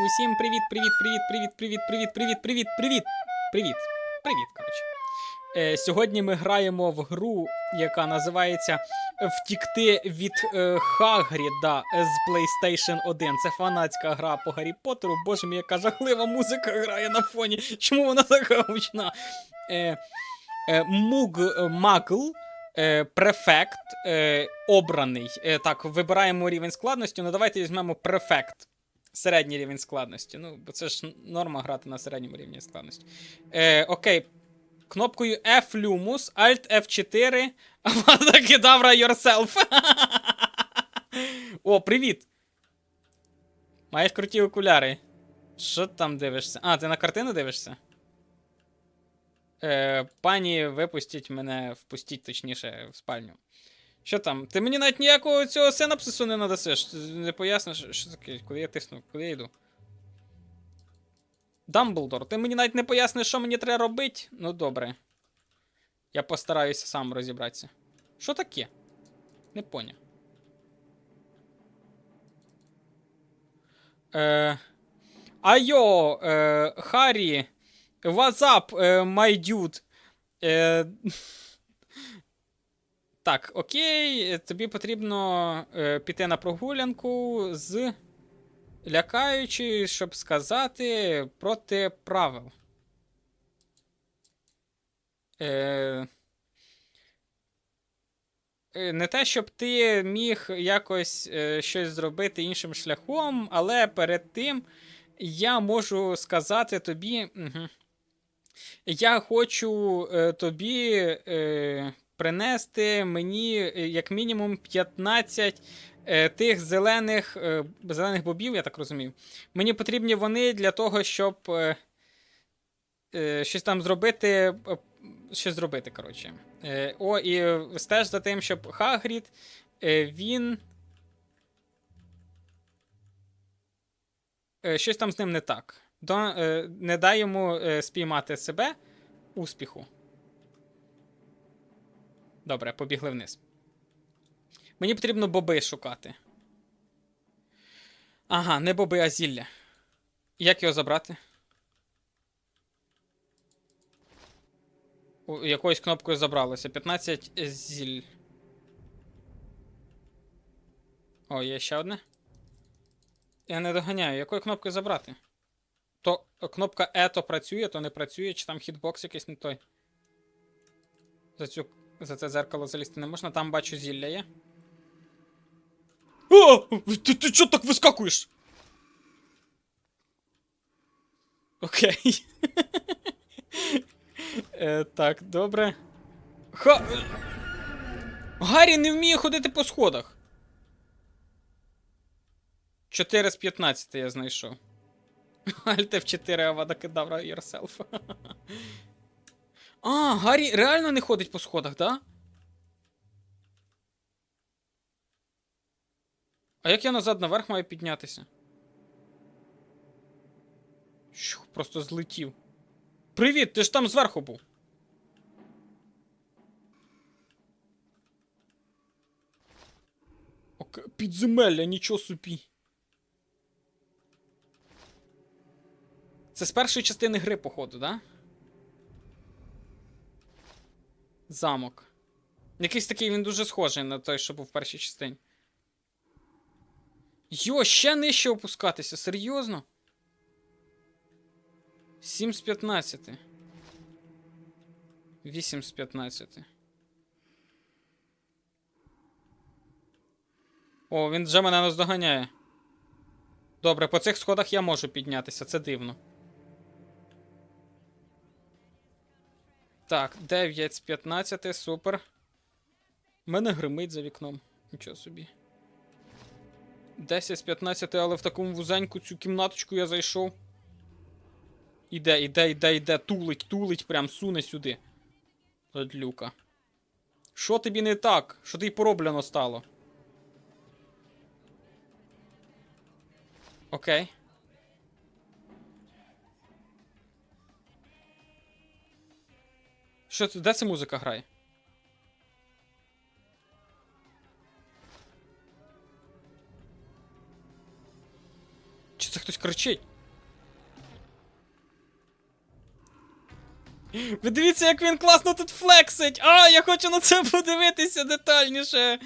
Усім привіт, привіт, привіт, привіт, привіт, привіт, привіт, привіт, привіт, привіт, привіт, коротше. Е, сьогодні ми граємо в гру, яка називається Втікти від е, Хагріда з PlayStation 1. Це фанатська гра по Гаррі Поттеру. Боже мій, яка жахлива музика грає на фоні. Чому вона така гучна? Е, е, Муг Магл. Е, префект е, обраний. Е, так, вибираємо рівень складності. Ну давайте візьмемо префект. Середній рівень складності. Ну, бо це ж норма грати на середньому рівні складності. Е, окей. Кнопкою F Lumus, Alt F4, Avada Kedavra Yourself. О, привіт! Маєш круті окуляри. Що там дивишся? А, ти на картину дивишся? Е, пані, випустіть мене, впустіть точніше в спальню. Що там? Ти мені навіть ніякого цього синапсису не надасиш. Не поясниш, що таке, куди я тисну, куди я йду. Дамблдор, ти мені навіть не поясниш, що мені треба робити? Ну добре. Я постараюся сам розібратися. Що таке? Не поняв. Е, Айо, е, Харі, up, е, dude? Е, так, окей, тобі потрібно е, піти на прогулянку з лякаючи, щоб сказати проти правил. Е, е, не те, щоб ти міг якось е, щось зробити іншим шляхом, але перед тим я можу сказати тобі. Угу, я хочу е, тобі е, принести мені е, як мінімум 15 е, тих зелених, е, зелених бобів, я так розумію. Мені потрібні вони для того, щоб щось там зробити. Щось зробити, коротше. О, і стеж за тим, щоб Хагрід, він. Щось там з ним не так. До, не дай йому спіймати себе успіху. Добре, побігли вниз. Мені потрібно боби шукати. Ага, не боби, а зілля. Як його забрати? У, якоюсь кнопкою забралося. 15 зіль. О, є ще одне. Я не доганяю. Якою кнопкою забрати? То кнопка E то працює, то не працює, чи там хітбокс якийсь не той. За цю. За це зеркало залізти не можна, там бачу зілля є. О! Ти, ти чого так вискакуєш? Окей. е, так, добре. Ха. Гаррі не вміє ходити по сходах. 4 з 15 я знайшов. Alt F4 Avada Kedavra yourself. А, Гаррі реально не ходить по сходах, да? А як я назад наверх маю піднятися? Що, просто злетів. Привіт, ти ж там зверху був. Підземелля, нічого собі. Це з першої частини гри, походу, да? Замок. Якийсь такий він дуже схожий на той, що був в першій частині. Йо, ще нижче опускатися, серйозно? 7 з 15. 8 з 15. О, він вже мене наздоганяє. Добре, по цих сходах я можу піднятися, це дивно. Так, 9 з 15, супер. Мене гримить за вікном. Нічого собі. 10 з 15, але в такому вузеньку цю кімнаточку я зайшов. Іде, іде, іде, іде, тулить, тулить, прям суне сюди. Задлюка. Що тобі не так? Що тобі пороблено стало? Окей. Що це? Де ця музика грає? Чи це хтось кричить? Ви дивіться, як він класно тут флексить! А, я хочу на це подивитися детальніше.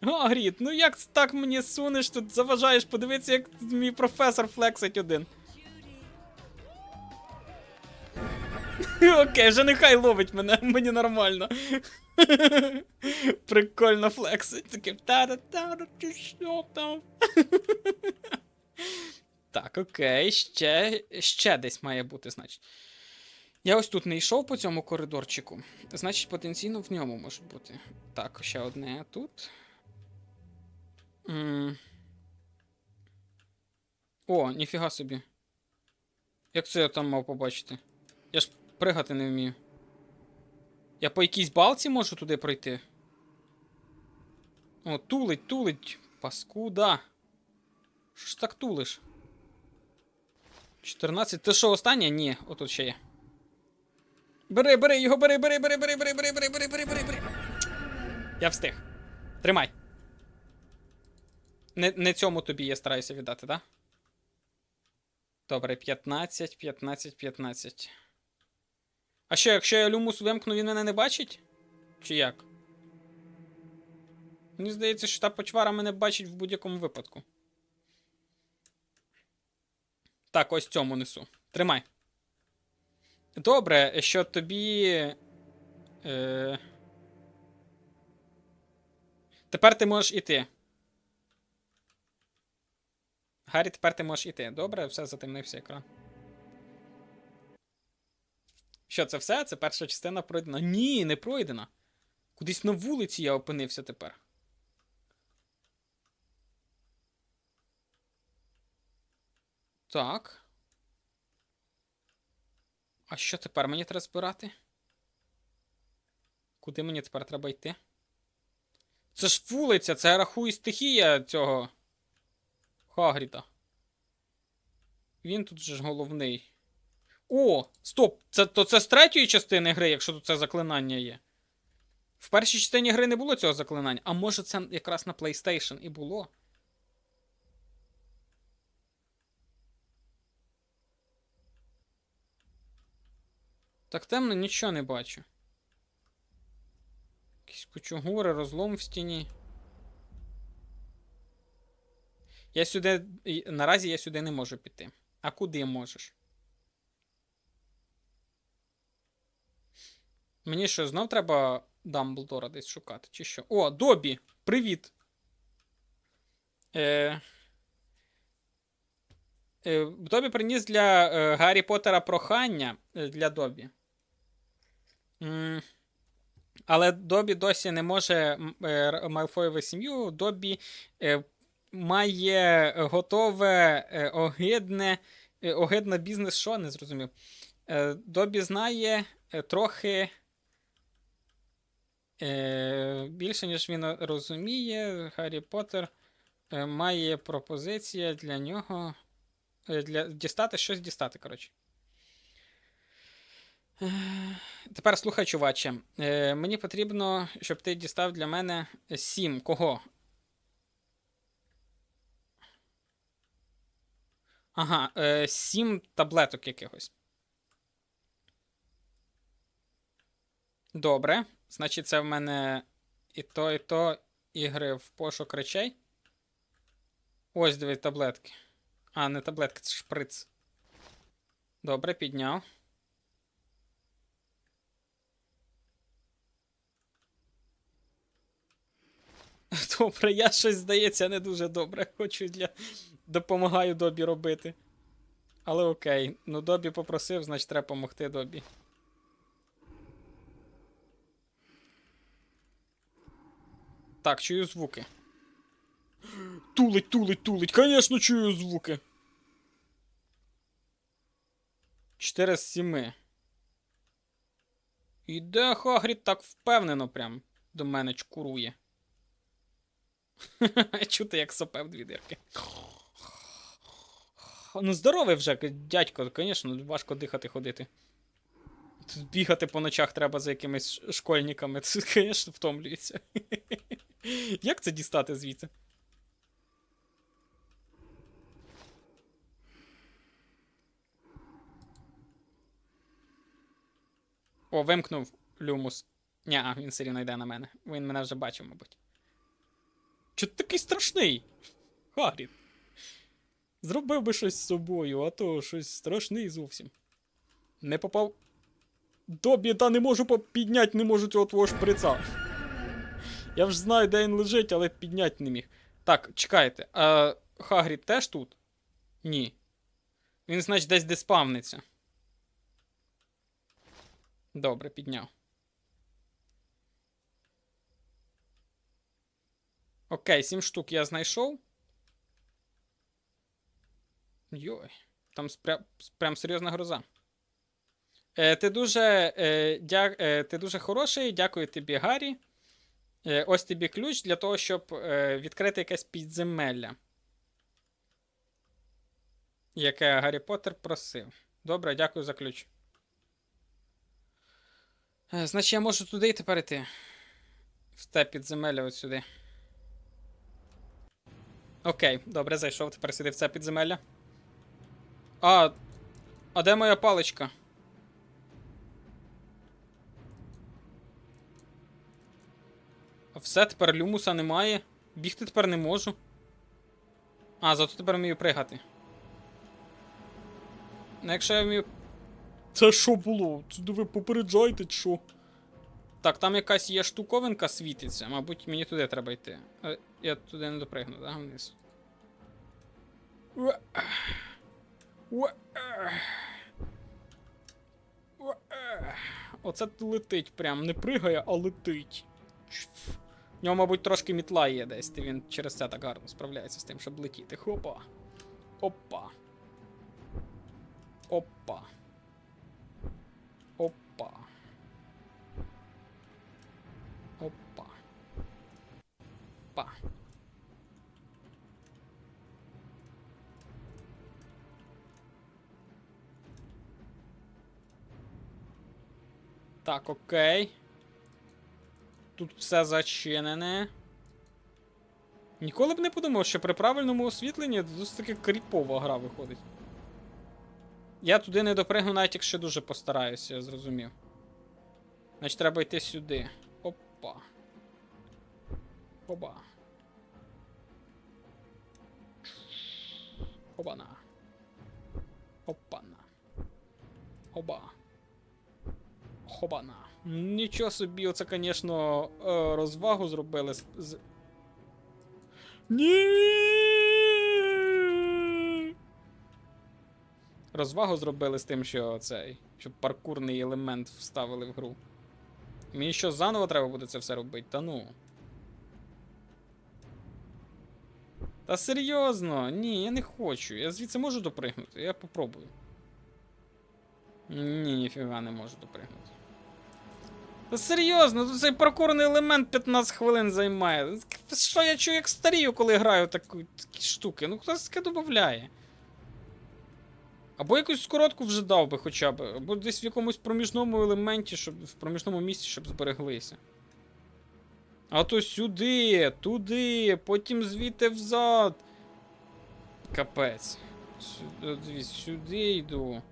Гагрід, ну як так мені сунеш тут, заважаєш подивитися, як мій професор флексить один. Окей, вже нехай ловить мене, мені нормально. Прикольно флексить. Таким та та та ти що там? Так, окей, ще, ще десь має бути, значить. Я ось тут не йшов по цьому коридорчику. Значить, потенційно в ньому може бути. Так, ще одне тут. М. О, ніфіга собі. Як це я там мав побачити? Я ж пригати не вмію. Я по якійсь балці можу туди пройти. О, тулить, тулить. Паскуда. Що ж так тулиш? 14. Ти що, останнє? Ні, отут ще є. Бери, бери, його бери, бери, бери, бери, бери, бери, бери, бери, бери, бери, бери. Я встиг. Тримай. Не, не цьому тобі я стараюся віддати, так? Да? Добре, 15, 15, 15. А що, якщо я люмус вимкну, він мене не бачить? Чи як? Мені здається, що та почвара мене бачить в будь-якому випадку. Так, ось цьому несу. Тримай. Добре, що тобі. Е... Тепер ти можеш іти. Гаррі, тепер ти можеш іти. Добре, все затемнився екран. Що, це все? Це перша частина пройдена? Ні, не пройдена. Кудись на вулиці я опинився тепер. Так. А що тепер мені треба збирати? Куди мені тепер треба йти? Це ж вулиця, це я рахую стихія цього Хагріда. Він тут же ж головний. О, стоп! Це, то це з третьої частини гри, якщо тут це заклинання є. В першій частині гри не було цього заклинання. А може це якраз на PlayStation і було? Так темно нічого не бачу. Якісь кучугури, розлом в стіні. Я сюди. Наразі я сюди не можу піти. А куди можеш? Мені що, знов треба Дамблдора десь шукати, чи що? О, Добі! Привіт! Е... Е, Добі приніс для е, Гаррі Поттера прохання е, для Добі. М, Але Добі досі не може е, Малфоєву сім'ю. Добі е, має готове е, огидне, е, огидне бізнес, що не зрозумів. Е, Добі знає е, трохи е, більше, ніж він розуміє. Гаррі Поттер е, має пропозиція для нього. е, Для дістати щось дістати, коротше. Е, Тепер слухай, чуваче. Е, Мені потрібно, щоб ти дістав для мене сім. Кого? Ага, е, сім таблеток якихось. Добре. Значить, це в мене і то, і то ігри в пошук речей. Ось дві таблетки. А, не таблетки, це шприц. Добре, підняв. Добре, я щось здається не дуже добре. Хочу для. Допомагаю Добі робити. Але окей. Ну, Добі попросив, значить треба допомогти Добі. Так, чую звуки. Тулить, тулить, тулить. Конечно, чую звуки. 4 з 7. Іде Хагрід так впевнено прям до мене чкурує. Чути, як сопе в дві дирки. Ну, здоровий вже, дядько, звісно, важко дихати ходити. Тут бігати по ночах треба за якимись школьниками. Це, звісно, втомлюється. Як це дістати звідси? О, вимкнув люмус. Ня, він все йде на мене. Він мене вже бачив, мабуть. Чо ти такий страшний? Хагрід. Зробив би щось з собою, а то щось страшний зовсім. Не попав. До біда не можу підняти, не можу цього твого шприца. Я вже знаю, де він лежить, але підняти не міг. Так, чекайте. А Хагрід теж тут? Ні. Він, значить, десь де спавниться. Добре, підняв. Окей, сім штук я знайшов. Йой, там спря... прям серйозна гроза. Е, ти дуже е, дя... е, ти дуже хороший, дякую тобі, Гаррі. Е, ось тобі ключ для того, щоб е, відкрити якесь підземелля. Яке Гаррі Поттер просив. Добре, дякую за ключ. Е, значить, я можу туди і тепер йти. В те підземелля от сюди. Окей, добре, зайшов тепер сюди в це підземелля. А. А де моя паличка? Все, тепер люмуса немає. Бігти тепер не можу. А, зато тепер вмію пригати. Ну, якщо я вмію. Це що було? Це ви попереджайте, чи що? Так, там якась є штуковинка світиться. Мабуть, мені туди треба йти. Е, Я туди не допригну, да, вниз. Оце летить прям. Не пригає, а летить. В нього, мабуть, трошки мітла є десь, і він через це так гарно справляється з тим, щоб летіти. Хопа. Опа. Опа. Опа. Опа. Па. Так, окей. Тут все зачинене. Ніколи б не подумав, що при правильному освітленні досить таки кріпова гра виходить. Я туди не допригну, навіть якщо дуже постараюся, я зрозумів. Значить, треба йти сюди. Опа. Оба. Обана. Опана. Оба. Хобана. Нічого собі, оце, звісно, е, розвагу зробили з. з... Ні! Розвагу зробили з тим, що цей. Щоб паркурний елемент вставили в гру. Мені що заново треба буде це все робити? Та ну. Та серйозно, ні, я не хочу. Я звідси можу допригнути, я попробую. Ні, ніфіга не можу допригнути. Та серйозно, тут цей паркурний елемент 15 хвилин займає. Що я чую, як старію, коли граю таку, такі штуки? Ну хтось таке додає. Або якусь скоротку вже дав би хоча б, або десь в якомусь проміжному елементі, щоб в проміжному місці, щоб збереглися. А то сюди, туди, потім звідти взад. Капець. Сюди, сюди йду.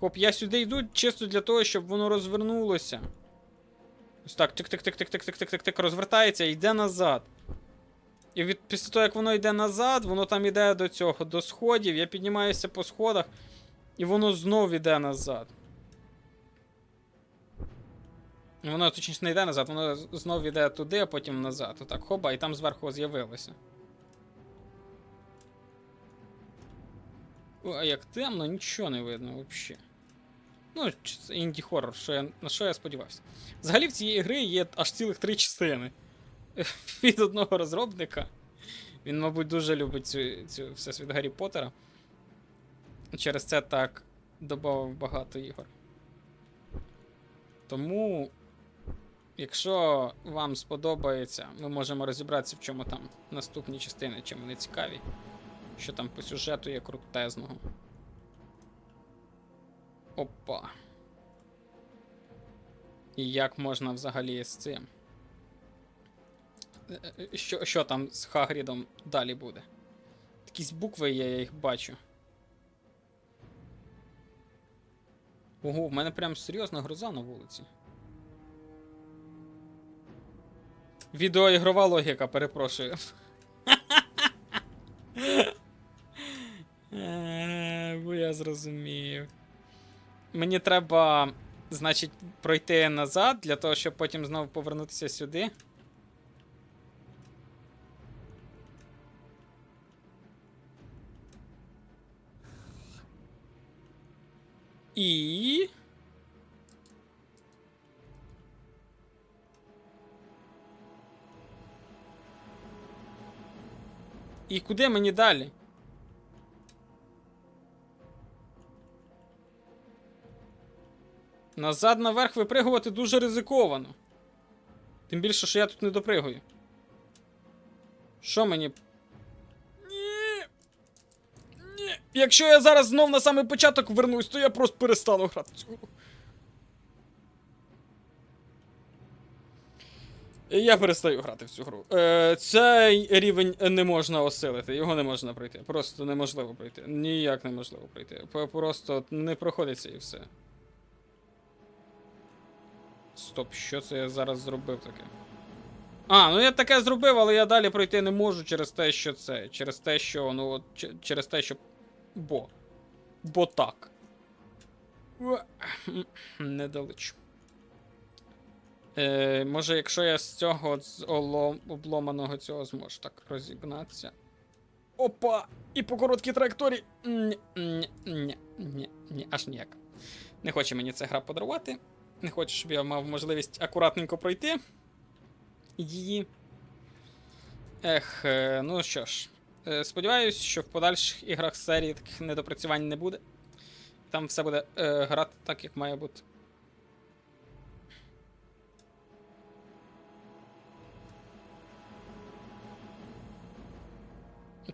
Хоп, я сюди йду чисто для того, щоб воно розвернулося. Ось так, тик-тик-тик-тик-тик-тик-тик-тик, розвертається і йде назад. І від, після того, як воно йде назад, воно там йде до цього, до сходів, я піднімаюся по сходах, і воно знов йде назад. Воно точніше не йде назад, воно знов йде туди, а потім назад. Отак, хоба, і там зверху з'явилося. А як темно, нічого не видно взагалі. Ну, це інді-хоррор, що я, на що я сподівався. Взагалі в цієї гри є аж цілих три частини. Від одного розробника. Він, мабуть, дуже любить цю, цю всесвіт Гаррі Поттера. Через це так додав багато ігор. Тому, якщо вам сподобається, ми можемо розібратися, в чому там наступні частини, чим вони цікаві. Що там по сюжету є крутезного. Опа. І як можна взагалі з цим? Е, е, Що, що там з Хагрідом далі буде? Якісь букви є, я їх бачу. Ого, в мене прям серйозна гроза на вулиці. Відеоігрова логіка, перепрошую. Е, Бо я зрозумів. Мені треба, значить, пройти назад для того, щоб потім знову повернутися сюди. І. І куди мені далі? Назад наверх випригувати дуже ризиковано. Тим більше, що я тут не допригую. Що мені. Ні. Ні. Якщо я зараз знов на самий початок вернусь, то я просто перестану грати цю. Я перестаю грати в цю гру. Е, цей рівень не можна осилити, його не можна пройти. Просто неможливо пройти. Ніяк неможливо пройти. Просто не проходиться і все. Стоп, що це я зараз зробив таке? А, ну я таке зробив, але я далі пройти не можу через те, що це. Через те, що. Ну, через те, що. Бо. Бо так. Уа, Не долечу. Е, може, якщо я з цього з олом, обломаного цього зможу так розігнатися. Опа! І по короткій траєкторії. Ні, ні, ні, ні, ні, аж ніяк. Не хоче мені ця гра подарувати. Не хоче, щоб я мав можливість акуратненько пройти її. Ех, е, ну що ж. Е, Сподіваюсь, що в подальших іграх серії таких недопрацювань не буде. Там все буде е, грати так, як має бути.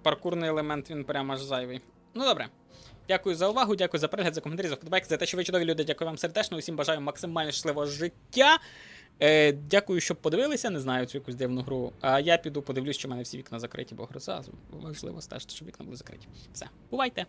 Паркурний елемент він прямо аж зайвий. Ну добре. Дякую за увагу, дякую за перегляд, за коментарі, за вподобайки, за те, що ви чудові люди. Дякую вам сердечно. Усім бажаю максимально щасливого життя. Е, дякую, що подивилися. Не знаю цю якусь дивну гру. А я піду подивлюсь, що в мене всі вікна закриті, бо гроза. Важливо стежити, щоб вікна були закриті. Все, бувайте!